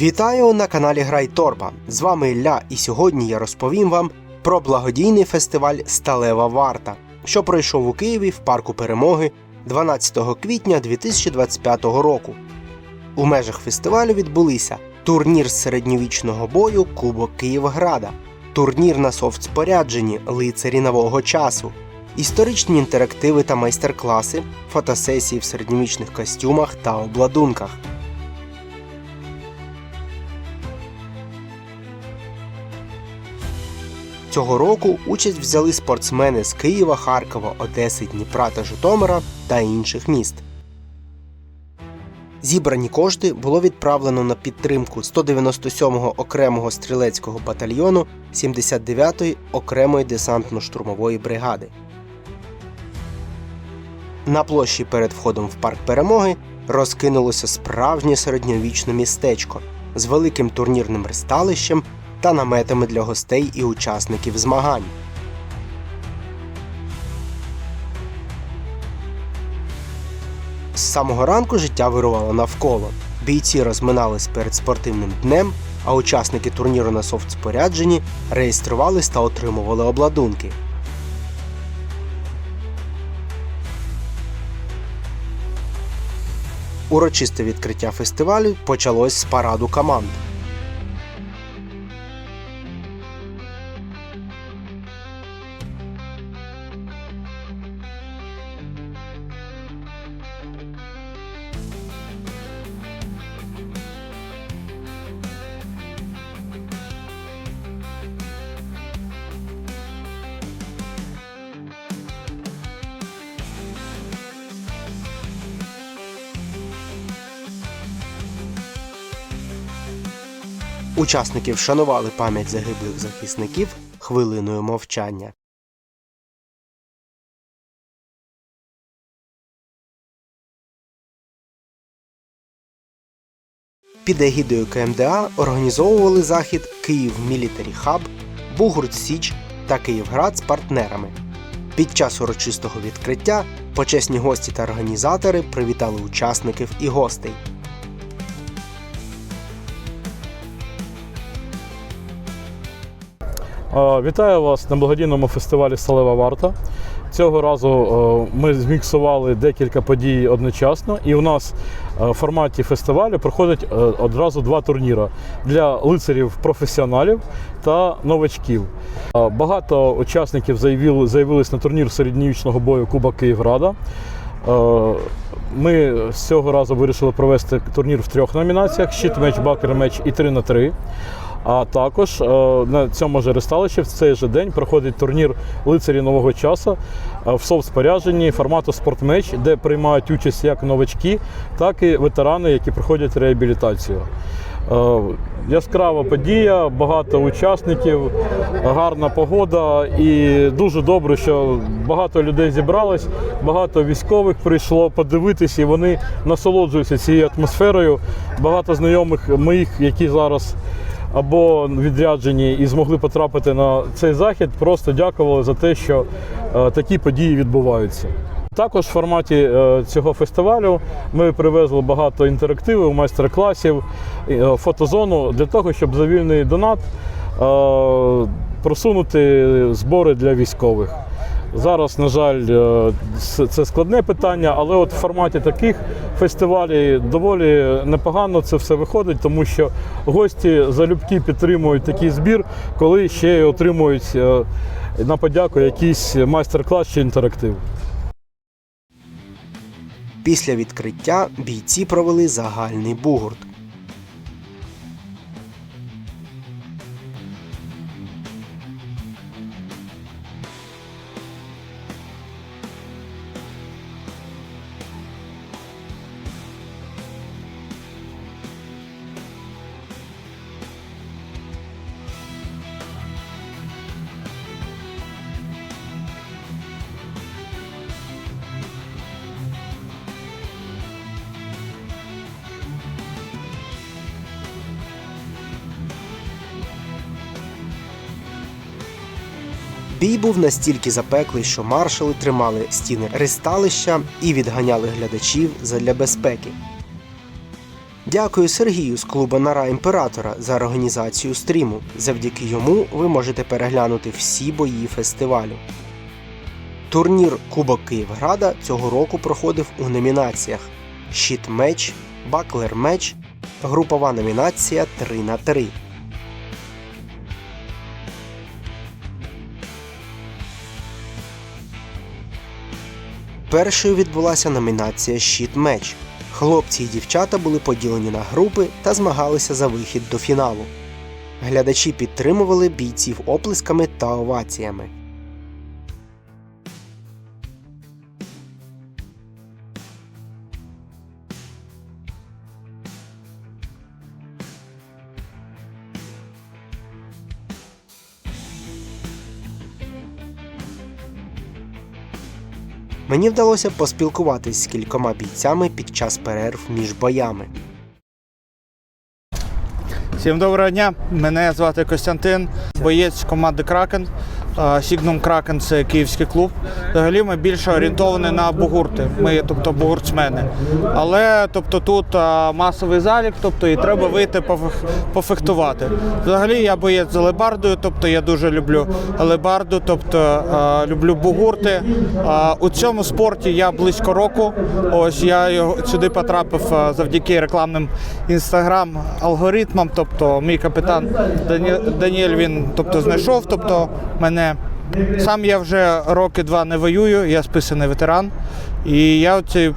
Вітаю на каналі Грай Торба. З вами Ілля, і сьогодні я розповім вам про благодійний фестиваль Сталева Варта, що пройшов у Києві в парку перемоги 12 квітня 2025 року. У межах фестивалю відбулися турнір з середньовічного бою Кубок Київграда, турнір на софтспорядженні Лицарі нового часу, історичні інтерактиви та майстер-класи, фотосесії в середньовічних костюмах та обладунках. Цього року участь взяли спортсмени з Києва, Харкова, Одеси, Дніпра та Житомира та інших міст. Зібрані кошти було відправлено на підтримку 197-го окремого стрілецького батальйону 79-ї окремої десантно-штурмової бригади. На площі перед входом в парк перемоги розкинулося справжнє середньовічне містечко з великим турнірним ристалищем та наметами для гостей і учасників змагань. З самого ранку життя вирувало навколо. Бійці розминались перед спортивним днем, а учасники турніру на софтспорядженні реєструвались та отримували обладунки. Урочисте відкриття фестивалю почалось з параду команд. Учасники вшанували пам'ять загиблих захисників хвилиною мовчання. Під егідою КМДА організовували захід Київ Мілітарі Хаб, Бугурт Січ та Київград з партнерами. Під час урочистого відкриття почесні гості та організатори привітали учасників і гостей. Вітаю вас на благодійному фестивалі Сталева Варта. Цього разу е, ми зміксували декілька подій одночасно, і у нас е, в форматі фестивалю проходить е, одразу два турніри для лицарів професіоналів та новачків. Багато учасників заявили, заявились на турнір середньовічного бою Куба Київграда. Ми з цього разу вирішили провести турнір в трьох номінаціях: щит меч, бакер меч і 3 на 3 а також е, на цьому ж ресталищі в цей же день проходить турнір лицарі нового часу е, в софт-спорядженні формату спортмеч, де приймають участь як новачки, так і ветерани, які проходять реабілітацію. Е, Яскрава подія, багато учасників, гарна погода і дуже добре, що багато людей зібралось, багато військових прийшло подивитися, і вони насолоджуються цією атмосферою. Багато знайомих моїх, які зараз або відряджені і змогли потрапити на цей захід, просто дякували за те, що е, такі події відбуваються. Також в форматі е, цього фестивалю ми привезли багато інтерактивів, майстер-класів, е, фотозону для того, щоб за вільний донат просунути збори для військових. Зараз, на жаль, е, це складне питання, але от в форматі таких фестивалів доволі непогано це все виходить, тому що гості залюбки підтримують такий збір, коли ще й отримують е, на подяку якийсь майстер-клас чи інтерактив. Після відкриття бійці провели загальний бугурт. Бій був настільки запеклий, що маршали тримали стіни ристалища і відганяли глядачів задля безпеки. Дякую Сергію з клубу Нара Імператора за організацію стріму. Завдяки йому ви можете переглянути всі бої фестивалю. Турнір Кубок Київграда цього року проходив у номінаціях Щит меч, Баклер меч, групова номінація 3 на 3 Першою відбулася номінація Щит меч. Хлопці і дівчата були поділені на групи та змагалися за вихід до фіналу. Глядачі підтримували бійців оплесками та оваціями. Мені вдалося поспілкуватись з кількома бійцями під час перерв між боями. Всім доброго дня. Мене звати Костянтин, боєць команди Кракен. Сігнум Кракен це київський клуб. Взагалі ми більше орієнтовані на бугурти. Ми, тобто, бугуртсмени. Але тобто, тут масовий залік, тобто і треба вийти пофехтувати. Взагалі я боєць з алебардою, тобто я дуже люблю алебарду, тобто люблю бугурти. У цьому спорті я близько року. Ось я сюди потрапив завдяки рекламним інстаграм-алгоритмам. Тобто мій капітан Дані- Даніель він тобто, знайшов тобто, мене. Сам я вже роки два не воюю, я списаний ветеран. І я в цей е,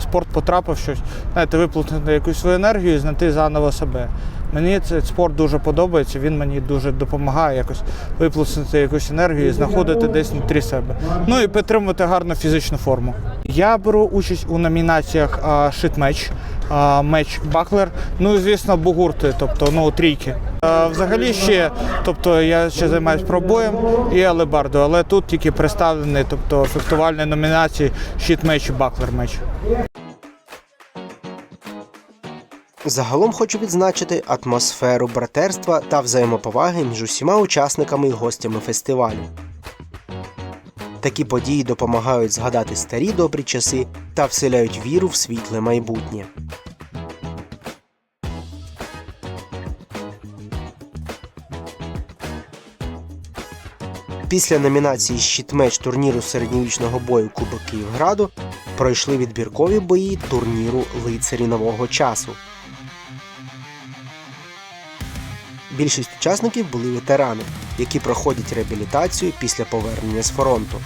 спорт потрапив щось, знаєте, виплатити якусь свою енергію і знайти заново себе. Мені цей спорт дуже подобається, він мені дуже допомагає якось виплеснути якусь енергію і знаходити десь внутрі себе. Ну і підтримувати гарну фізичну форму. Я беру участь у номінаціях шит-меч, меч Баклер, ну і звісно, бугурти, тобто ну, трійки. Взагалі ще, тобто я ще займаюся пробоєм і алебардою, але тут тільки представлені, тобто фехтувальні номінації щит-меч і баклер-меч. Загалом хочу відзначити атмосферу братерства та взаємоповаги між усіма учасниками і гостями фестивалю. Такі події допомагають згадати старі добрі часи та вселяють віру в світле майбутнє. Після номінації «Щитмеч» турніру середньовічного бою Кубок Київграду пройшли відбіркові бої турніру Лицарі нового часу. Більшість учасників були ветерани, які проходять реабілітацію після повернення з фронту.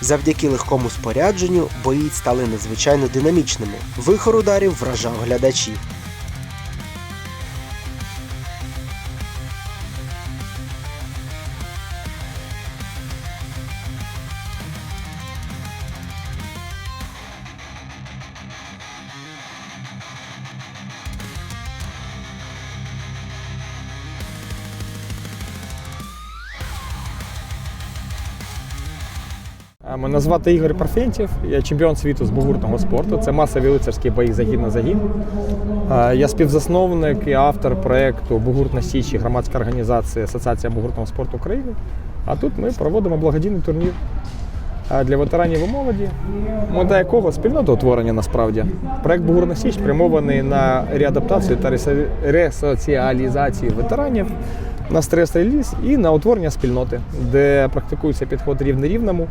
Завдяки легкому спорядженню бої стали надзвичайно динамічними. Вихор ударів вражав глядачів. Мене звати Ігор Парфентів, я чемпіон світу з бугуртного спорту. Це масові лицарські бої загін на загін. Е, Я співзасновник і автор проєкту Бугурт на Січі, громадська організація Асоціація бугуртного спорту України. А тут ми проводимо благодійний турнір е, для ветеранів і молоді, мета якого спільнота утворення насправді. Проєкт Бугур на Січ спрямований на реадаптацію та ресоціалізацію ветеранів на стрес-реліз і на утворення спільноти, де практикується підход рівне рівному,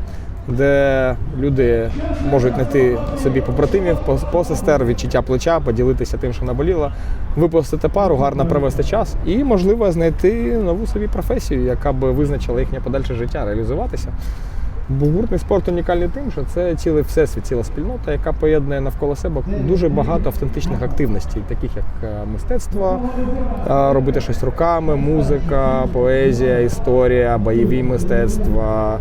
де люди можуть знайти собі побратимів, пос- посестер, відчуття плеча, поділитися тим, що наболіло, випустити пару, гарно провести час і, можливо, знайти нову собі професію, яка б визначила їхнє подальше життя, реалізуватися. Бугуртний спорт унікальний тим, що це цілий всесвіт, ціла спільнота, яка поєднує навколо себе дуже багато автентичних активностей, таких як е, мистецтво, е, робити щось руками, музика, поезія, історія, бойові мистецтва.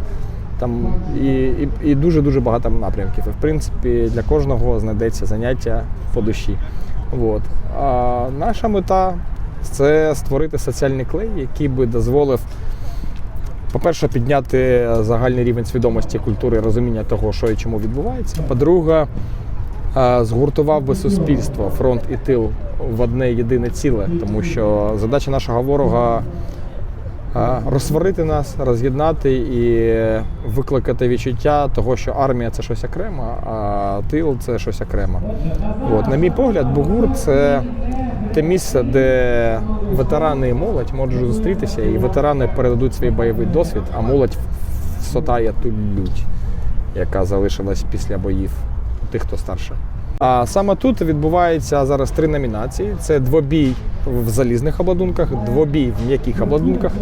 Там і, і, і дуже дуже багато напрямків. В принципі для кожного знайдеться заняття по душі. От. А наша мета це створити соціальний клей, який би дозволив по-перше, підняти загальний рівень свідомості культури, розуміння того, що і чому відбувається. По-друге, е, згуртував би суспільство, фронт і тил в одне єдине ціле, тому що задача нашого ворога розсварити нас, роз'єднати і викликати відчуття того, що армія це щось окремо, а тил це щось окремо. От, на мій погляд, Бугур це те місце, де ветерани і молодь можуть зустрітися, і ветерани передадуть свій бойовий досвід, а молодь всотає ту лють, яка залишилась після боїв тих, хто старше. А саме тут відбувається зараз три номінації: це двобій в залізних обладунках, двобій в м'яких обладунках,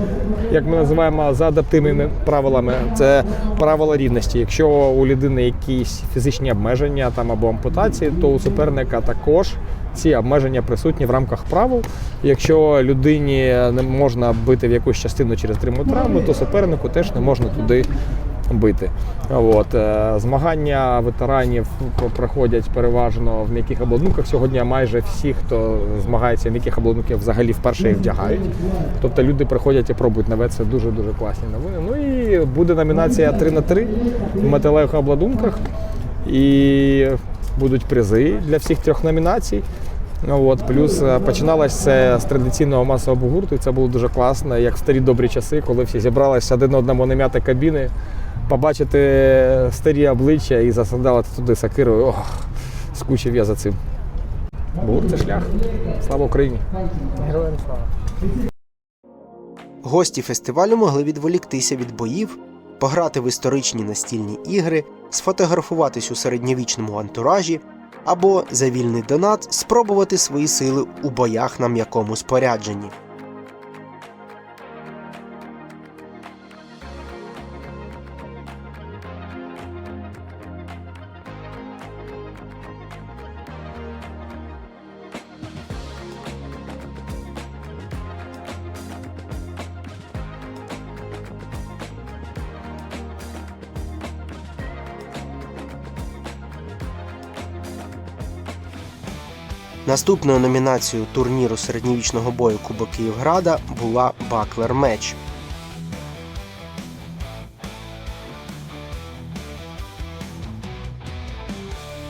як ми називаємо за адаптивними правилами. Це правила рівності. Якщо у людини якісь фізичні обмеження там або ампутації, то у суперника також ці обмеження присутні в рамках правил. Якщо людині не можна бити в якусь частину через травму, то супернику теж не можна туди бити. От. е, Змагання ветеранів проходять переважно в м'яких обладунках. Сьогодні майже всі, хто змагається в м'яких обладунках, взагалі вперше їх вдягають. Тобто люди приходять і пробують нове. Це дуже-дуже класні новини. Ну і буде номінація 3 на 3 в металевих обладунках. І будуть призи для всіх трьох номінацій. Ну, от, плюс е, починалось це з традиційного масового гурту, і це було дуже класно, як в старі добрі часи, коли всі зібралися один одному не м'яти кабіни, побачити старі обличчя і засадати туди сакирою. Ох, скучив я за цим. Гурт це шлях. Слава Україні! Героям слава. Гості фестивалю могли відволіктися від боїв, пограти в історичні настільні ігри, сфотографуватись у середньовічному антуражі або за вільний донат спробувати свої сили у боях на м'якому спорядженні. Наступною номінацією турніру середньовічного бою Кубок Київграда була Баклер Меч.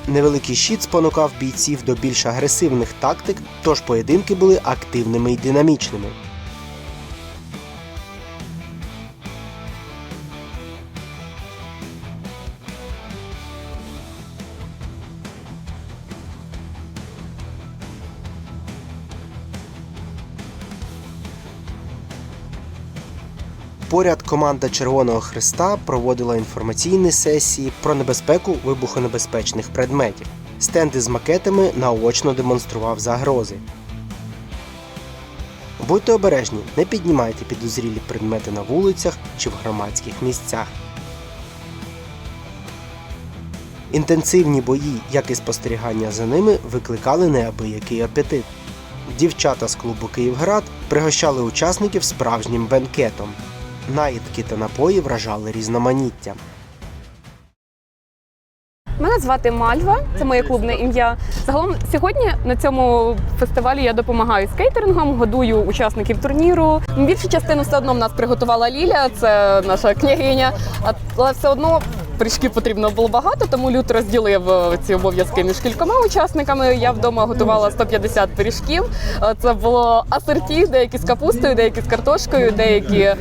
Невеликий щит спонукав бійців до більш агресивних тактик, тож поєдинки були активними і динамічними. Поряд команда Червоного Христа проводила інформаційні сесії про небезпеку вибухонебезпечних предметів. Стенди з макетами наочно демонстрував загрози. Будьте обережні, не піднімайте підозрілі предмети на вулицях чи в громадських місцях. Інтенсивні бої, як і спостерігання за ними, викликали неабиякий апетит. Дівчата з клубу Київград пригощали учасників справжнім бенкетом. Наїдки та напої вражали різноманіттям. Мене звати Мальва, це моє клубне ім'я. Загалом сьогодні на цьому фестивалі я допомагаю з годую учасників турніру. Більшу частину все одно в нас приготувала Ліля, це наша княгиня. Але все одно пиріжків потрібно було багато, тому лют розділив е, ці обов'язки між кількома учасниками. Я вдома готувала 150 пиріжків. Е, Це було асорті, деякі з капустою, деякі з картошкою, деякі е,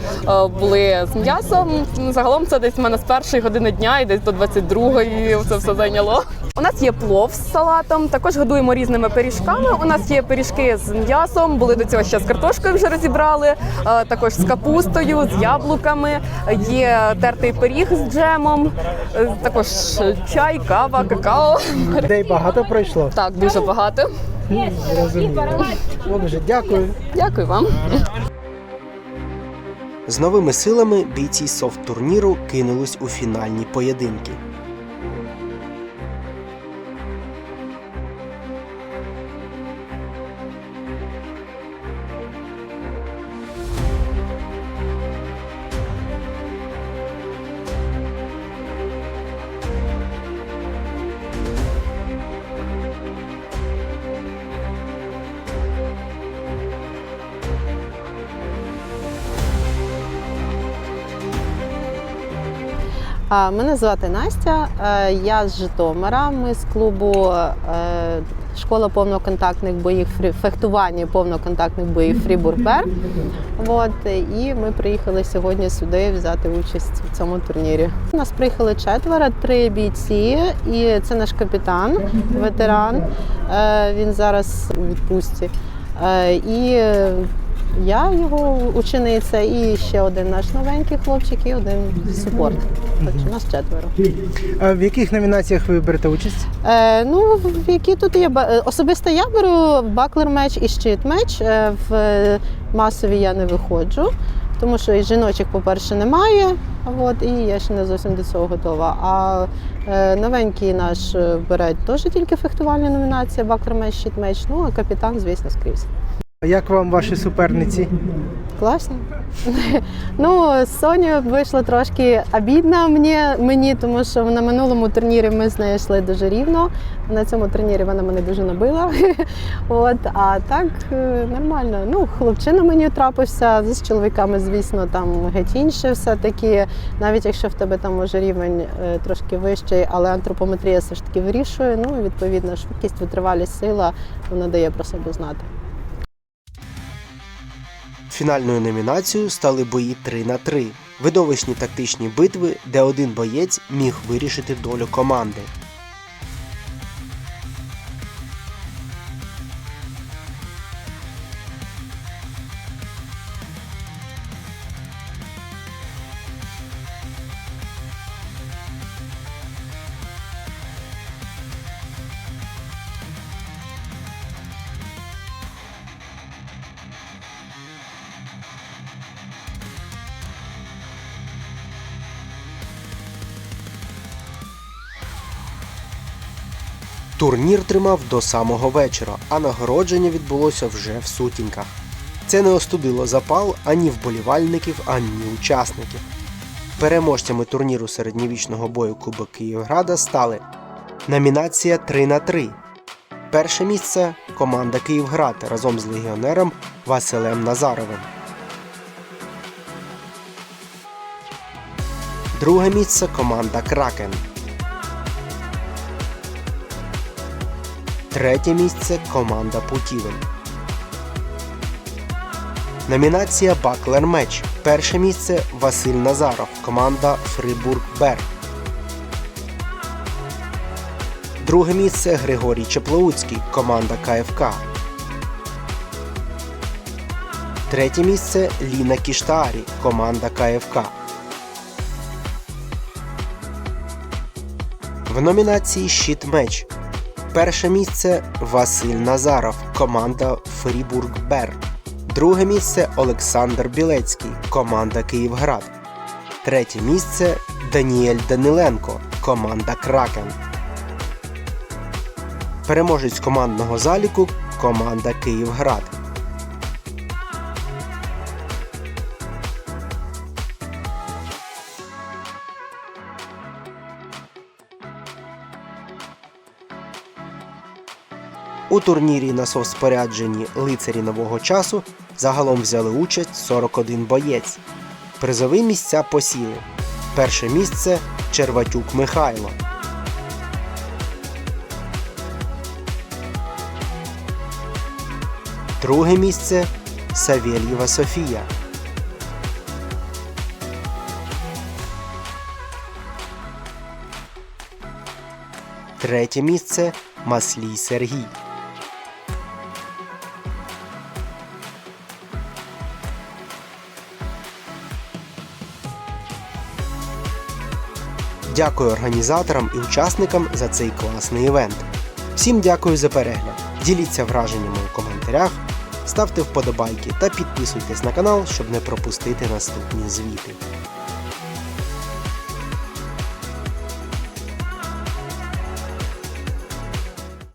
були з м'ясом. Загалом це десь в мене з першої години дня і десь до 22-ї це все зайняло. У нас є плов з салатом, також годуємо різними пиріжками. У нас є пиріжки з м'ясом, були до цього ще з картошкою вже розібрали, також з капустою, з яблуками. Є тертий пиріг з джемом, також чай, кава, какао. Людей багато пройшло. Так, дуже багато. Розумію. Отже, дякую. Дякую вам. З новими силами бійці софт-турніру кинулись у фінальні поєдинки. Мене звати Настя, е, я з Житомира. Ми з клубу е, школа повноконтактних боїв фехтування повноконтактних боїв Фрібург-Бер. От, і ми приїхали сьогодні сюди взяти участь в цьому турнірі. У нас приїхали четверо, три бійці, і це наш капітан, ветеран. Е, Він зараз у відпустці. І я його учениця, і ще один наш новенький хлопчик, і один супорт. Так що нас четверо. А в яких номінаціях ви берете участь? Е, ну, в які тут є особисто я беру баклер меч і щит меч. Е, в е, масові я не виходжу, тому що і жіночок, по-перше, немає. От, і я ще не зовсім до цього готова. А е, новенький наш е, бере теж тільки фехтувальні номінації, баклер меч, щит меч. Ну, а капітан, звісно, скрізь. Як вам ваші суперниці? Класно. ну, з Соню вийшло трошки обідно мені, мені, тому що на минулому турнірі ми з нею йшли дуже рівно. На цьому турнірі вона мене дуже набила. От, а так е, нормально. Ну, хлопчина мені трапився з чоловіками, звісно, там геть інше все-таки. Навіть якщо в тебе там може рівень е, трошки вищий, але антропометрія все ж таки вирішує. Ну, відповідно, швидкість, витривалість, сила вона дає про себе знати. Фінальною номінацією стали бої 3 на 3 видовищні тактичні битви, де один боєць міг вирішити долю команди. Турнір тримав до самого вечора, а нагородження відбулося вже в сутінках. Це не остудило запал ані вболівальників, ані учасників. Переможцями турніру середньовічного бою Кубок Київграда стали номінація 3 на 3 Перше місце команда Київград разом з легіонером Василем Назаровим. Друге місце команда Кракен. Третє місце команда Путівель. Номінація Баклер Меч. Перше місце Василь Назаров, команда Фрибург Бер. Друге місце Григорій Чеплоуцький, команда КФК. Третє місце Ліна Кіштарі, команда КФК. В номінації Щит Меч. Перше місце Василь Назаров, команда Фрібург Бер. Друге місце Олександр Білецький, команда Київград. Третє місце Даніель Даниленко, команда Кракен. Переможець командного заліку команда Київград. У турнірі на соцспорядженні лицарі нового часу загалом взяли участь 41 боєць. Призові місця посіли. Перше місце Черватюк Михайло. Друге місце Савєлєва Софія. Третє місце Маслій Сергій. Дякую організаторам і учасникам за цей класний івент. Всім дякую за перегляд. Діліться враженнями у коментарях, ставте вподобайки та підписуйтесь на канал, щоб не пропустити наступні звіти.